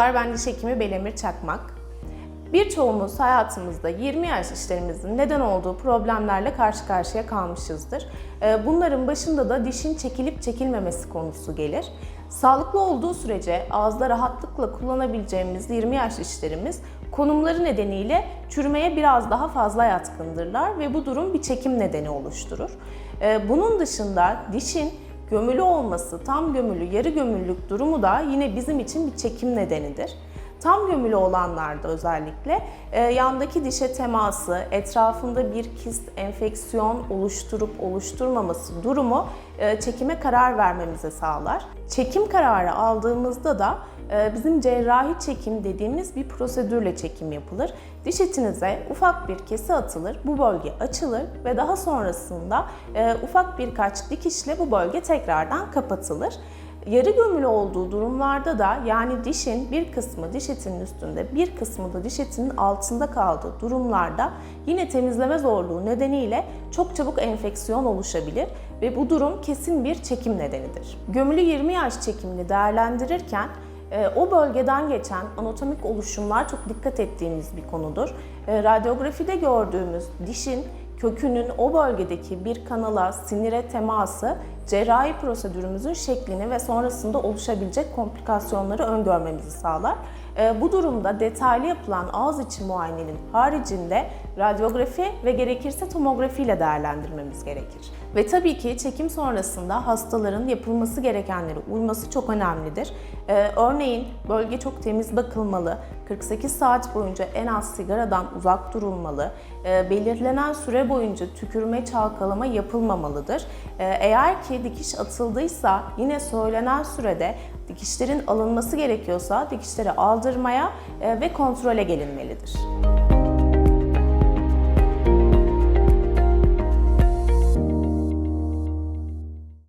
Merhabalar, ben diş hekimi Belemir Çakmak. Birçoğumuz hayatımızda 20 yaş işlerimizin neden olduğu problemlerle karşı karşıya kalmışızdır. Ee, Bunların başında da dişin çekilip çekilmemesi konusu gelir. Sağlıklı olduğu sürece ağızda rahatlıkla kullanabileceğimiz 20 yaş dişlerimiz konumları nedeniyle çürümeye biraz daha fazla yatkındırlar ve bu durum bir çekim nedeni oluşturur. Ee, Bunun dışında dişin gömülü olması, tam gömülü, yarı gömüllük durumu da yine bizim için bir çekim nedenidir. Tam gömülü olanlarda özellikle e, yandaki dişe teması, etrafında bir kist, enfeksiyon oluşturup oluşturmaması durumu e, çekime karar vermemize sağlar. Çekim kararı aldığımızda da bizim cerrahi çekim dediğimiz bir prosedürle çekim yapılır. Diş etinize ufak bir kesi atılır, bu bölge açılır ve daha sonrasında e, ufak birkaç dikişle bu bölge tekrardan kapatılır. Yarı gömülü olduğu durumlarda da yani dişin bir kısmı diş etinin üstünde, bir kısmı da diş etinin altında kaldığı durumlarda yine temizleme zorluğu nedeniyle çok çabuk enfeksiyon oluşabilir ve bu durum kesin bir çekim nedenidir. Gömülü 20 yaş çekimini değerlendirirken o bölgeden geçen anatomik oluşumlar çok dikkat ettiğimiz bir konudur. E, Radyografide gördüğümüz dişin kökünün o bölgedeki bir kanala, sinire teması cerrahi prosedürümüzün şeklini ve sonrasında oluşabilecek komplikasyonları öngörmemizi sağlar. E, Bu durumda detaylı yapılan ağız içi muayenenin haricinde radyografi ve gerekirse tomografi ile değerlendirmemiz gerekir. Ve tabii ki çekim sonrasında hastaların yapılması gerekenlere uyması çok önemlidir. E, Örneğin bölge çok temiz bakılmalı, 48 saat boyunca en az sigaradan uzak durulmalı, e, belirlenen süre boyunca tükürme, çalkalama yapılmamalıdır. Eğer ki dikiş atıldıysa yine söylenen sürede dikişlerin alınması gerekiyorsa dikişleri aldırmaya e, ve kontrole gelinmelidir.